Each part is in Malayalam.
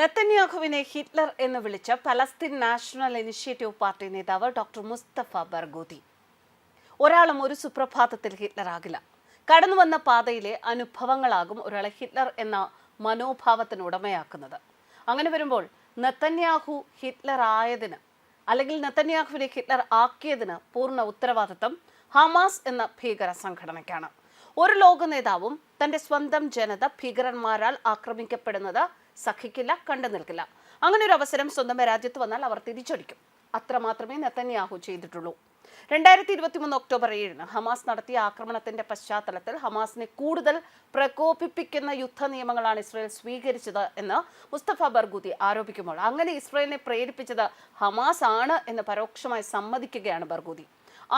നെത്തന്യാഹുവിനെ ഹിറ്റ്ലർ എന്ന് വിളിച്ച പലസ്തീൻ നാഷണൽ ഇനിഷ്യേറ്റീവ് പാർട്ടി നേതാവ് ഡോക്ടർ മുസ്തഫ ബർഗൂതി ഒരാളും ഒരു സുപ്രഭാതത്തിൽ ഹിറ്റ്ലർ ആകില്ല. കടന്നു വന്ന പാതയിലെ അനുഭവങ്ങളാകും ഒരാളെ ഹിറ്റ്ലർ എന്ന മനോഭാവത്തിന് ഉടമയാക്കുന്നത്. അങ്ങനെ വരുമ്പോൾ നെത്തന്യാഹു ഹിറ്റ്ലർ ആയതിന് അല്ലെങ്കിൽ നെത്തന്യാഹുവിനെ ഹിറ്റ്ലർ ആക്കിയതിന് പൂർണ ഉത്തരവാദിത്തം ഹമാസ് എന്ന ഭീകര സംഘടനയ്ക്കാണ്. ഒരു ലോക നേതാവും തന്റെ സ്വന്തം ജനത ഭീകരന്മാരാൽ ആക്രമിക്കപ്പെടുന്നത് സഹിക്കില്ല കണ്ടു നിൽക്കില്ല. അങ്ങനെ ഒരു അവസരം സ്വന്തം രാജ്യത്ത് വന്നാൽ അവർ തിരിച്ചടിക്കും. അത്രമാത്രമേ നെത്തന്യാഹു ചെയ്തിട്ടുള്ളൂ. രണ്ടായിരത്തി ഇരുപത്തിമൂന്ന് ഒക്ടോബർ ഏഴിന് ഹമാസ് നടത്തിയ ആക്രമണത്തിന്റെ പശ്ചാത്തലത്തിൽ ഹമാസിനെ കൂടുതൽ പ്രകോപിപ്പിക്കുന്ന യുദ്ധ നിയമങ്ങളാണ് ഇസ്രയേൽ സ്വീകരിച്ചത് എന്ന് മുസ്തഫ ബർഗൂതി ആരോപിക്കുമ്പോൾ അങ്ങനെ ഇസ്രയേലിനെ പ്രേരിപ്പിച്ചത് ഹമാസ് ആണ് എന്ന് പരോക്ഷമായി സമ്മതിക്കുകയാണ് ബർഗൂതി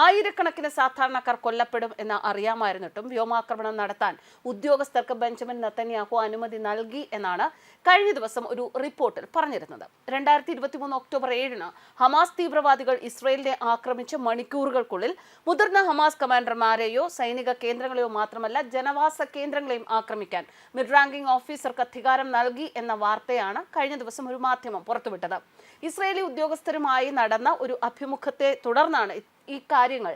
ആയിരക്കണക്കിന് സാധാരണക്കാർ കൊല്ലപ്പെടും എന്ന് അറിയാമായിരുന്നിട്ടും വ്യോമാക്രമണം നടത്താൻ ഉദ്യോഗസ്ഥർക്ക് ബെഞ്ചമിൻ നത്തന്യാഹു അനുമതി നൽകി എന്നാണ് കഴിഞ്ഞ ദിവസം ഒരു റിപ്പോർട്ടിൽ പറഞ്ഞിരുന്നത്. രണ്ടായിരത്തി ഇരുപത്തി മൂന്ന് ഒക്ടോബർ ഏഴിന് ഹമാസ് തീവ്രവാദികൾ ഇസ്രയേലിനെ ആക്രമിച്ച് മണിക്കൂറുകൾക്കുള്ളിൽ മുതിർന്ന ഹമാസ് കമാൻഡർമാരെയോ സൈനിക കേന്ദ്രങ്ങളെയോ മാത്രമല്ല ജനവാസ കേന്ദ്രങ്ങളെയും ആക്രമിക്കാൻ മിഡ് റാങ്കിംഗ് ഓഫീസർക്ക് അധികാരം നൽകി എന്ന വാർത്തയാണ് കഴിഞ്ഞ ദിവസം ഒരു മാധ്യമം പുറത്തുവിട്ടത്. ഇസ്രയേലി ഉദ്യോഗസ്ഥരുമായി നടന്ന ഒരു അഭിമുഖത്തെ തുടർന്നാണ് ഈ കാര്യങ്ങൾ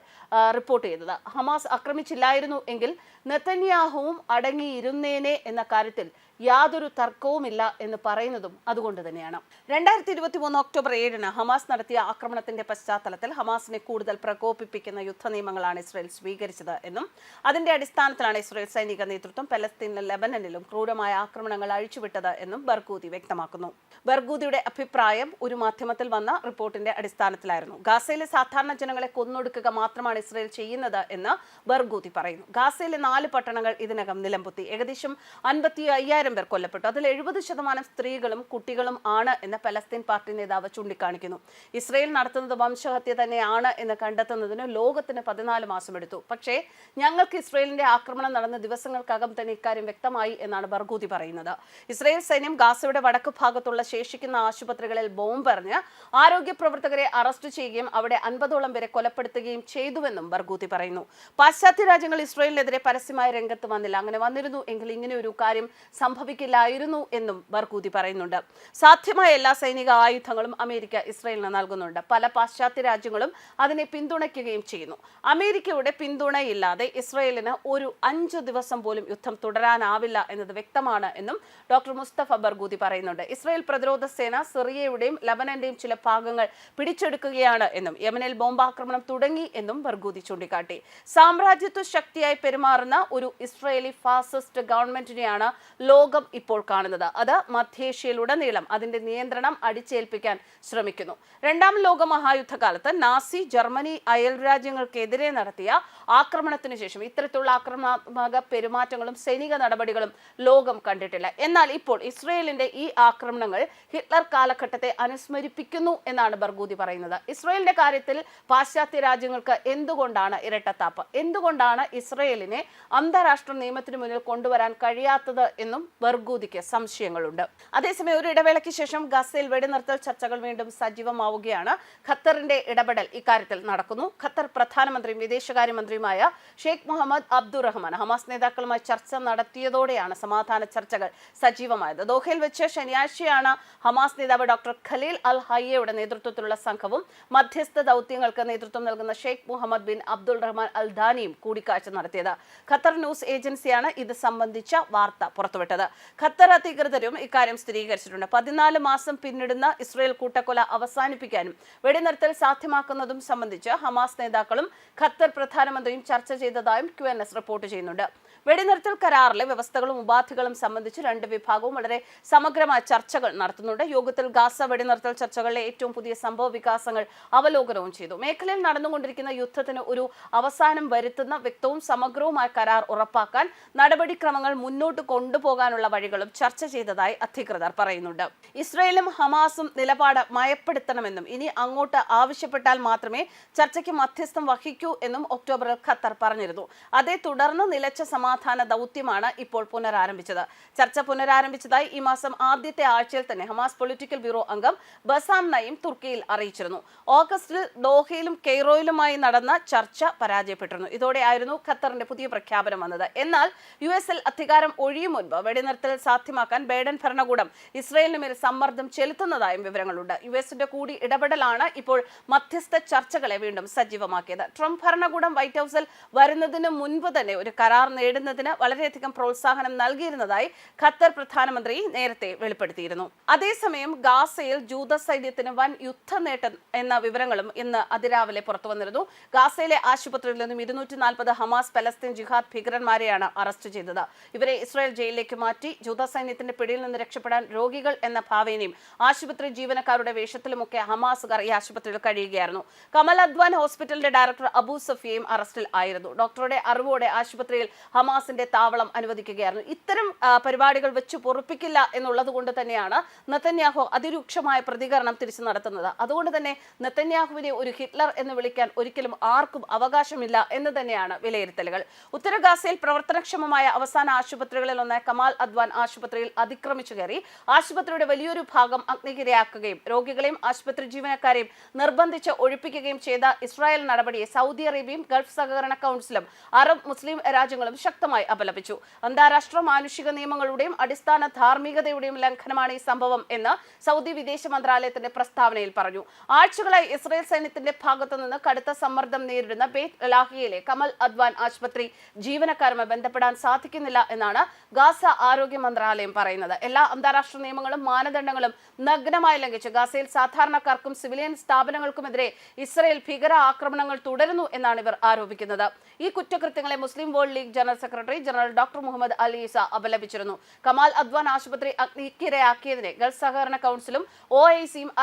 റിപ്പോർട്ട് ചെയ്തത് ഹമാസ് ആക്രമിച്ചില്ലായിരുന്നു എങ്കിൽ നെത്തന്യാഹുവും അടങ്ങിയിരുന്നേനെ എന്ന കാര്യത്തിൽ യാതൊരു തർക്കവുമില്ല എന്ന് പറയുന്നതും അതുകൊണ്ട് തന്നെയാണ്. രണ്ടായിരത്തി ഇരുപത്തി മൂന്ന് ഒക്ടോബർ ഏഴിന് ഹമാസ് നടത്തിയ ആക്രമണത്തിന്റെ പശ്ചാത്തലത്തിൽ ഹമാസിനെ കൂടുതൽ പ്രകോപിപ്പിക്കുന്ന യുദ്ധ നിയമങ്ങളാണ് ഇസ്രയേൽ സ്വീകരിച്ചത് എന്നും അതിന്റെ അടിസ്ഥാനത്തിലാണ് ഇസ്രയേൽ സൈനിക നേതൃത്വം പലസ്തീനിലും ലെബനനിലും ക്രൂരമായ ആക്രമണങ്ങൾ അഴിച്ചുവിട്ടത് എന്നും ബർഗൂതി വ്യക്തമാക്കുന്നു. ബർഗൂതിയുടെ അഭിപ്രായം ഒരു മാധ്യമത്തിൽ വന്ന റിപ്പോർട്ടിന്റെ അടിസ്ഥാനത്തിലായിരുന്നു. ഗാസയിലെ സാധാരണ ജനങ്ങളെ കൊന്നൊടുക്കുക മാത്രമാണ് ഇസ്രയേൽ ചെയ്യുന്നത് എന്ന് ബർഗൂതി പറയുന്നു. ഗാസയിലെ നാല് പട്ടണങ്ങൾ ഇതിനകം നിലംപൊത്തി. ഏകദേശം അൻപത്തി അയ്യായിരം പേർ കൊല്ലപ്പെട്ടു. അതിൽ എഴുപത് ശതമാനം സ്ത്രീകളും കുട്ടികളും ആണ് എന്ന് പലസ്തീൻ പാർട്ടി നേതാവ് ചൂണ്ടിക്കാണിക്കുന്നു. ഇസ്രയേൽ നടത്തുന്നത് വംശഹത്യ തന്നെയാണ് എന്ന് കണ്ടെത്തുന്നതിന് ലോകത്തിന് പതിനാല് മാസം എടുത്തു പക്ഷേ ഞങ്ങൾക്ക് ഇസ്രയേലിന്റെ ആക്രമണം നടന്ന ദിവസങ്ങൾക്കകം തന്നെ ഇക്കാര്യം വ്യക്തമായി എന്നാണ് ബർഗൂതി പറയുന്നത്. ഇസ്രയേൽ സൈന്യം ഗാസയുടെ വടക്ക് ഭാഗത്തുള്ള ശേഷിക്കുന്ന ആശുപത്രികളിൽ ബോംബെറിഞ്ഞ് ആരോഗ്യ പ്രവർത്തകരെ അറസ്റ്റ് ചെയ്യുകയും അവിടെ അൻപതോളം പേരെ കൊലപ്പെടുത്തുകയും ചെയ്തുവെന്നും ബർഗൂത്തി പറയുന്നു. പാശ്ചാത്യ രാജ്യങ്ങൾ ഇസ്രയേലിനെതിരെ പരസ്യമായ രംഗത്ത് വന്നില്ല. അങ്ങനെ വന്നിരുന്നു എങ്കിൽ ഇങ്ങനെ ഒരു കാര്യം സംഭവിക്കില്ലായിരുന്നു എന്നും ബർഗൂത്തി പറയുന്നുണ്ട്. സാധ്യമായ എല്ലാ സൈനിക ആയുധങ്ങളും അമേരിക്ക ഇസ്രയേലിന് നൽകുന്നുണ്ട്. പല പാശ്ചാത്യ രാജ്യങ്ങളും അതിനെ പിന്തുണയ്ക്കുകയും ചെയ്യുന്നു. അമേരിക്കയുടെ പിന്തുണയില്ലാതെ ഇസ്രയേലിന് ഒരു അഞ്ചു ദിവസം പോലും യുദ്ധം തുടരാനാവില്ല എന്നത് വ്യക്തമാണ് എന്നും ഡോക്ടർ മുസ്തഫ ബർഗൂതി പറയുന്നുണ്ട്. ഇസ്രയേൽ പ്രതിരോധ സേന സിറിയയുടെയും ലബനന്റെയും ചില ഭാഗങ്ങൾ പിടിച്ചെടുക്കുകയാണ് എന്നും യമനിൽ ബോംബാക്രമണം തുടങ്ങി എന്നും ബർഗൂതി ചൂണ്ടിക്കാട്ടി. സാമ്രാജ്യത്വ ശക്തിയായി പെരുമാറുന്ന ഒരു ഇസ്രയേലി ഫാസിസ്റ്റ് ഗവൺമെന്റിനെയാണ് ലോകം ഇപ്പോൾ കാണുന്നത്. അത് മധ്യേഷ്യയിലുടനീളം അതിന്റെ നിയന്ത്രണം അടിച്ചേൽപ്പിക്കാൻ ശ്രമിക്കുന്നു. രണ്ടാം ലോക മഹായുദ്ധകാലത്ത് നാസി ജർമ്മനി അയൽ രാജ്യങ്ങൾക്കെതിരെ നടത്തിയ ആക്രമണത്തിന് ശേഷം ഇത്തരത്തിലുള്ള ആക്രമണാത്മക പെരുമാറ്റങ്ങളും സൈനിക നടപടികളും ലോകം കണ്ടിട്ടില്ല. എന്നാൽ ഇപ്പോൾ ഇസ്രയേലിന്റെ ഈ ആക്രമണങ്ങൾ ഹിറ്റ്ലർ കാലഘട്ടത്തെ അനുസ്മരിപ്പിക്കുന്നു എന്നാണ് ബർഗൂതി പറയുന്നത്. ഇസ്രയേലിന്റെ കാര്യത്തിൽ പാശ്ചാത്യ രാജ്യങ്ങൾക്ക് എന്തുകൊണ്ടാണ് ഇരട്ടത്താപ്പ്? എന്തുകൊണ്ടാണ് ഇസ്രയേലിനെ അന്താരാഷ്ട്ര നിയമത്തിന് മുന്നിൽ കൊണ്ടുവരാൻ കഴിയാത്തത് എന്നും ബർഗൂദിക്ക് സംശയങ്ങളുണ്ട്. അതേസമയം ഒരു ഇടവേളയ്ക്ക് ശേഷം ഗസയിൽ വെടിനിർത്തൽ ചർച്ചകൾ വീണ്ടും സജീവമാവുകയാണ്. ഖത്തറിന്റെ ഇടപെടൽ ഇക്കാര്യത്തിൽ നടക്കുന്നു. ഖത്തർ പ്രധാനമന്ത്രിയും വിദേശകാര്യമന്ത്രിയുമായ ഷെയ്ഖ് മുഹമ്മദ് അബ്ദുറഹ്മാൻ ഹമാസ് നേതാക്കളുമായി ചർച്ച നടത്തിയതോടെയാണ് സമാധാന ചർച്ചകൾ സജീവമായത്. ദോഹയിൽ വെച്ച് ശനിയാഴ്ചയാണ് ഹമാസ് നേതാവ് ഡോക്ടർ ഖലീൽ അൽ ഹയ്യയുടെ നേതൃത്വത്തിലുള്ള സംഘവും മധ്യസ്ഥ ദൗത്യങ്ങൾക്ക് നേതൃത്വം നൽകുന്ന Sheikh Mohammed bin Abdul Rahman Al ധാനിയും കൂടിക്കാഴ്ച നടത്തിയത്. ഖത്തർ ന്യൂസ് ഏജൻസിയാണ് ഇത് സംബന്ധിച്ച വാർത്ത പുറത്തുവിട്ടത്. ഖത്തർ അധികൃതരും ഇക്കാര്യം സ്ഥിരീകരിച്ചിട്ടുണ്ട്. പതിനാല് മാസം പിന്നിടുന്ന ഇസ്രയേൽ കൂട്ടക്കൊല അവസാനിപ്പിക്കാനും വെടിനിർത്തൽ സാധ്യമാക്കുന്നതും സംബന്ധിച്ച് ഹമാസ് നേതാക്കളും ഖത്തർ പ്രധാനമന്ത്രിയും ചർച്ച ചെയ്തതായും ക്യു റിപ്പോർട്ട് ചെയ്യുന്നുണ്ട്. വെടിനിർത്തൽ കരാറിലെ വ്യവസ്ഥകളും ഉപാധികളും സംബന്ധിച്ച് രണ്ട് വിഭാഗവും വളരെ സമഗ്രമായ ചർച്ചകൾ നടത്തുന്നുണ്ട്. യോഗത്തിൽ ഗാസ വെടിനിർത്തൽ ചർച്ചകളിലെ ഏറ്റവും പുതിയ സംഭവ വികാസങ്ങൾ അവലോകനവും ചെയ്തു. മേഖലയിൽ നടന്നുകൊണ്ടിരിക്കുന്ന യുദ്ധത്തിന് ഒരു അവസാനം വരുത്തുന്ന വ്യക്തവും സമഗ്രവുമായ കരാർ ഉറപ്പാക്കാൻ നടപടിക്രമങ്ങൾ മുന്നോട്ട് കൊണ്ടുപോകാനുള്ള വഴികളും ചർച്ച ചെയ്തതായി അധികൃതർ പറയുന്നുണ്ട്. ഇസ്രയേലും ഹമാസും നിലപാട് മയപ്പെടുത്തണമെന്നും ഇനി അങ്ങോട്ട് ആവശ്യപ്പെട്ടാൽ മാത്രമേ ചർച്ചയ്ക്ക് മധ്യസ്ഥം വഹിക്കൂ എന്നും ഒക്ടോബറിൽ ഖത്തർ പറഞ്ഞിരുന്നു. അതേ തുടർന്ന് നിലച്ച സമാധാന സമാധാന ദൗത്യമാണ് ഇപ്പോൾ പുനരാരംഭിച്ചത്. ചർച്ച പുനരാരംഭിച്ചതായി ഈ മാസം ആദ്യത്തെ ആഴ്ചയിൽ തന്നെ ഹമാസ് പൊളിറ്റിക്കൽ ബ്യൂറോ അംഗം ബസാം നയിം തുർക്കിയിൽ അറിയിച്ചിരുന്നു. ഓഗസ്റ്റിൽ ദോഹയിലും കെയ്റോയിലുമായി നടന്ന ചർച്ച പരാജയപ്പെട്ടിരുന്നു. ഇതോടെയായിരുന്നു ഖത്തറിന്റെ പുതിയ പ്രഖ്യാപനം വന്നത്. എന്നാൽ യു എസിൽ അധികാരം ഒഴിയും മുൻപ് വെടിനിർത്തൽ സാധ്യമാക്കാൻ ബൈഡൻ ഭരണകൂടം ഇസ്രയേലിന് മേൽ സമ്മർദ്ദം ചെലുത്തുന്നതായും വിവരങ്ങളുണ്ട്. യു എസിന്റെ കൂടി ഇടപെടലാണ് ഇപ്പോൾ മധ്യസ്ഥ ചർച്ചകളെ വീണ്ടും സജീവമാക്കിയത്. ട്രംപ് ഭരണകൂടം വൈറ്റ് ഹൌസിൽ വരുന്നതിന് മുൻപ് തന്നെ ഒരു കരാർ നേടുന്നതിന് വളരെയധികം പ്രോത്സാഹനം നൽകിയിരുന്നതായി ഖത്തർ പ്രധാനമന്ത്രി നേരത്തെ വെളിപ്പെടുത്തിയിരുന്നു. അതേസമയം ഗാസയിൽ ജൂത സൈന്യത്തിന് വൻ യുദ്ധനേട്ടം എന്ന വിവരങ്ങളും ഇന്ന് അതിരാവിലെ പുറത്തു വന്നിരുന്നു. ഗാസയിലെ ആശുപത്രിയിൽ നിന്നും ഇരുന്നൂറ്റി നാൽപ്പത് ഹമാസ് പലസ്തീൻ ജിഹാദ് ഭീകരന്മാരെയാണ് അറസ്റ്റ് ചെയ്തത്. ഇവരെ ഇസ്രായേൽ ജയിലിലേക്ക് മാറ്റി ജൂത സൈന്യത്തിന്റെ പിടിയിൽ നിന്ന് രക്ഷപ്പെടാൻ രോഗികൾ എന്ന ഭാവേനയും ആശുപത്രി ജീവനക്കാരുടെ വേഷത്തിലുമൊക്കെ ഹമാസുകാർ ഈ ആശുപത്രിയിൽ കഴിയുകയായിരുന്നു. കമൽ അദ്വാൻ ഹോസ്പിറ്റലിന്റെ ഡയറക്ടർ അബു സഫിയയും അറസ്റ്റിൽ ആയിരുന്നു. ഡോക്ടറുടെ അറിവോടെ ആശുപത്രിയിൽ ഹമാസിന്റെ താവളം അനുവദിക്കുകയായിരുന്നു. ഇത്തരം പരിപാടികൾ വെച്ച് പൊറുപ്പിക്കില്ല എന്നുള്ളത് കൊണ്ട് തന്നെയാണ് നെതന്യാഹു അതിരൂക്ഷമായ പ്രതികരണം തിരിച്ചു നടത്തുന്നത്. അതുകൊണ്ട് തന്നെ നെതന്യാഹുവിനെ ഒരു ഹിറ്റ്ലർ എന്ന് വിളിക്കാൻ ഒരിക്കലും ആർക്കും അവകാശമില്ല എന്ന് തന്നെയാണ് വിലയിരുത്തലുകൾ. ഉത്തരഗാസയിൽ പ്രവർത്തനക്ഷമമായ അവസാന ആശുപത്രികളിൽ ഒന്ന് കമാൽ അദ്വാൻ ആശുപത്രിയിൽ അതിക്രമിച്ചു കയറി. ആശുപത്രിയുടെ വലിയൊരു ഭാഗം അഗ്നിക്കിരയാക്കുകയും രോഗികളെയും ആശുപത്രി ജീവനക്കാരെയും നിർബന്ധിച്ച് ഒഴിപ്പിക്കുകയും ചെയ്ത ഇസ്രായേൽ നടപടിയെ സൗദി അറേബ്യയും ഗൾഫ് സഹകരണ കൗൺസിലും അറബ് മുസ്ലിം രാജ്യങ്ങളും ശക്തമായി അപലപിച്ചു. അന്താരാഷ്ട്ര മാനുഷിക നിയമങ്ങളുടെയും അടിസ്ഥാന ധാർമ്മികതയുടെയും ലംഘനമാണ് ഈ സംഭവം എന്ന് സൗദി വിദേശ മന്ത്രാലയത്തിന്റെ പ്രസ്താവനയിൽ പറഞ്ഞു. ആഴ്ചകളായി ഇസ്രയേൽ സൈന്യത്തിന്റെ ഭാഗത്തു നിന്ന് കടുത്ത സമ്മർദ്ദം നേരിടുന്ന ബേത്ത് ലാഹിയയിലെ കമൽ അദ്വാൻ ആശുപത്രി ജീവനക്കാരുമായി ബന്ധപ്പെടാൻ സാധിക്കുന്നില്ല എന്നാണ് ഗാസ ആരോഗ്യ മന്ത്രാലയം പറയുന്നത്. എല്ലാ അന്താരാഷ്ട്ര നിയമങ്ങളും മാനദണ്ഡങ്ങളും നഗ്നമായി ലംഘിച്ച്. ഗാസയിൽ സാധാരണക്കാർക്കും സിവിലിയൻ സ്ഥാപനങ്ങൾക്കുമെതിരെ ഇസ്രയേൽ ഭീകര ആക്രമണങ്ങൾ തുടരുന്നു എന്നാണ് ഇവർ ആരോപിക്കുന്നത്. ഈ കുറ്റകൃത്യങ്ങളെ Muslim World League general secretary general doctor Mohammed Al Issa അപലപിച്ചിരുന്നു. Kamal Adwan ആശുപത്രി അഗ്നിക്കിരയാക്കിയതിനെ ഗൾഫ് സഹകരണ കൗൺസിലും ഒ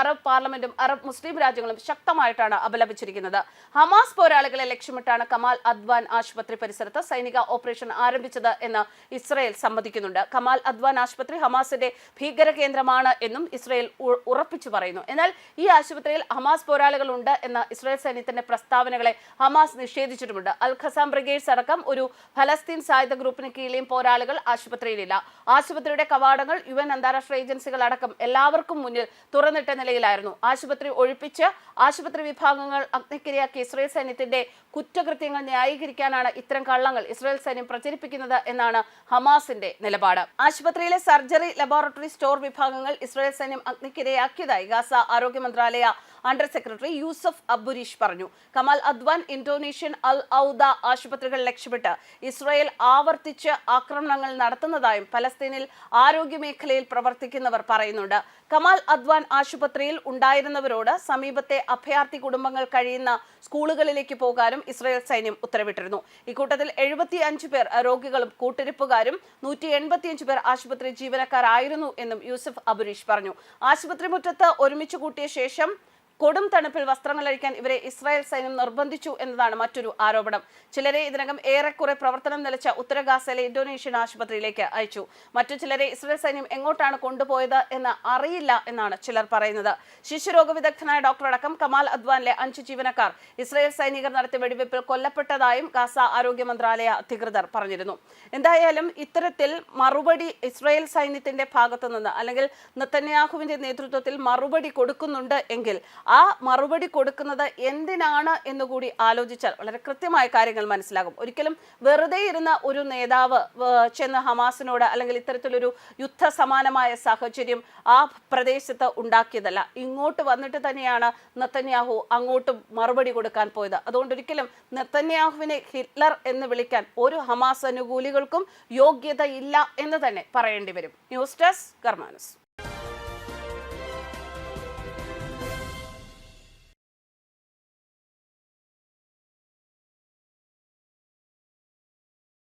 അറബ് പാർലമെന്റും അറബ് മുസ്ലിം രാജ്യങ്ങളും ശക്തമായിട്ടാണ് അപലപിച്ചിരിക്കുന്നത്. ഹമാസ് പോരാളികളെ ലക്ഷ്യമിട്ടാണ് കമാൽ അദ്വാൻ ആശുപത്രി പരിസരത്ത് സൈനിക ഓപ്പറേഷൻ ആരംഭിച്ചത് എന്ന് ഇസ്രയേൽ സമ്മതിക്കുന്നുണ്ട്. കമാൽ അദ്വാൻ ആശുപത്രി ഹമാസിന്റെ ഭീകര കേന്ദ്രമാണ് എന്നും ഇസ്രയേൽ ഉറപ്പിച്ചു പറയുന്നു. എന്നാൽ ഈ ആശുപത്രിയിൽ ഹമാസ് പോരാളികളുണ്ട് എന്ന ഇസ്രയേൽ സൈന്യത്തിന്റെ പ്രസ്താവനകളെ ഹമാസ് നിഷേധിച്ചിട്ടുമുണ്ട്. അൽ ഖസാം ബ്രിഗേഡ്സ് അടക്കം ഒരു ഫലസ്തീൻ സായുധ ഗ്രൂപ്പിന് കീഴിലെയും പോരാളികൾ ആശുപത്രിയിലില്ല. ആശുപത്രിയുടെ കവാടങ്ങൾ യു എൻ അന്താരാഷ്ട്ര ഏജൻസികൾ അടക്കം എല്ലാവർക്കും മുന്നിൽ തുറന്നിട്ട നിലയിലായിരുന്നു. ആശുപത്രി ഒഴിപ്പിച്ച് ആശുപത്രി വിഭാഗങ്ങൾ അഗ്നിക്കിരയാക്കിയ ഇസ്രയേൽ സൈന്യത്തിന്റെ കുറ്റകൃത്യങ്ങൾ ന്യായീകരിക്കാനാണ് ഇത്തരം കള്ളങ്ങൾ ഇസ്രയേൽ സൈന്യം പ്രചരിപ്പിക്കുന്നത് എന്നാണ് ഹമാസിന്റെ നിലപാട്. ആശുപത്രിയിലെ സർജറി ലബോറട്ടറി സ്റ്റോർ വിഭാഗങ്ങൾ ഇസ്രയേൽ സൈന്യം അഗ്നിക്കിരയാക്കിയതായി ഗാസ ആരോഗ്യ മന്ത്രാലയ അണ്ടർ സെക്രട്ടറി യൂസഫ് അബുരീഷ് പറഞ്ഞു. Kamal Adwan Indonesian Al Awda ആശുപത്രികൾ ലക്ഷ്യമിട്ട് ഇസ്രായേൽ ആവർത്തിച്ച് ആക്രമണങ്ങൾ നടത്തുന്നതായും പലസ്തീനിൽ ആരോഗ്യ മേഖലയിൽ പ്രവർത്തിക്കുന്നവർ പറയുന്നുണ്ട്. കമാൽ അദ്വാൻ ആശുപത്രിയിൽ ഉണ്ടായിരുന്നവരോട് സമീപത്തെ അഭയാർത്ഥി കുടുംബങ്ങൾ കഴിയുന്ന സ്കൂളുകളിലേക്ക് പോകാനും ഇസ്രായേൽ സൈന്യം ഉത്തരവിട്ടിരുന്നു. ഇക്കൂട്ടത്തിൽ എഴുപത്തി അഞ്ച് പേർ രോഗികളും കൂട്ടിരിപ്പുകാരും നൂറ്റി എൺപത്തിയഞ്ച് പേർ ആശുപത്രി ജീവനക്കാരായിരുന്നു എന്നും യൂസഫ് അബുരീഷ് പറഞ്ഞു. ആശുപത്രി മുറ്റത്ത് ഒരുമിച്ച് കൂട്ടിയ ശേഷം കൊടും തണുപ്പിൽ വസ്ത്രങ്ങൾ അഴിക്കാൻ ഇവരെ ഇസ്രായേൽ സൈന്യം നിർബന്ധിച്ചു എന്നതാണ് മറ്റൊരു ആരോപണം. ചിലരെ ഇതിനകം ഏറെക്കുറെ പ്രവർത്തനം നിലച്ച ഉത്തര ഗാസയിലെ ഇന്തോനേഷ്യൻ ആശുപത്രിയിലേക്ക് അയച്ചു. മറ്റു ചിലരെ ഇസ്രായേൽ സൈന്യം എങ്ങോട്ടാണ് കൊണ്ടുപോയത് എന്ന് അറിയില്ല എന്നാണ് ചിലർ പറയുന്നത്. ശിശുരോഗ വിദഗ്ധനായ ഡോക്ടർ അടക്കം കമാൽ അദ്വാനിലെ അഞ്ച് ജീവനക്കാർ ഇസ്രായേൽ സൈനികർ നടത്തിയ വെടിവെപ്പിൽ കൊല്ലപ്പെട്ടതായും ഗാസ ആരോഗ്യ മന്ത്രാലയ അധികൃതർ പറഞ്ഞിരുന്നു. എന്തായാലും ഇത്തരത്തിൽ മറുപടി ഇസ്രായേൽ സൈന്യത്തിന്റെ ഭാഗത്തു നിന്ന് അല്ലെങ്കിൽ നെത്തന്യാഹുവിന്റെ നേതൃത്വത്തിൽ മറുപടി കൊടുക്കുന്നുണ്ട് എങ്കിൽ ആ മറുപടി കൊടുക്കുന്നത് എന്തിനാണ് എന്നുകൂടി ആലോചിച്ചാൽ വളരെ കൃത്യമായ കാര്യങ്ങൾ മനസ്സിലാകും. ഒരിക്കലും വെറുതെ ഇരുന്ന ഒരു നേതാവ് ചെന്ന് ഹമാസിനോട് അല്ലെങ്കിൽ ഇത്തരത്തിലൊരു യുദ്ധ സമാനമായ സാഹചര്യം ആ പ്രദേശത്ത് ഉണ്ടാക്കിയതല്ല. ഇങ്ങോട്ട് വന്നിട്ട് തന്നെയാണ് നെത്തന്യാഹു അങ്ങോട്ടും മറുപടി കൊടുക്കാൻ പോയത്. അതുകൊണ്ട് ഒരിക്കലും നെത്തന്യാഹുവിനെ ഹിറ്റ്ലർ എന്ന് വിളിക്കാൻ ഒരു ഹമാസ് അനുകൂലികൾക്കും യോഗ്യതയില്ല എന്ന് തന്നെ പറയേണ്ടി വരും. News desk കർമാനസ്.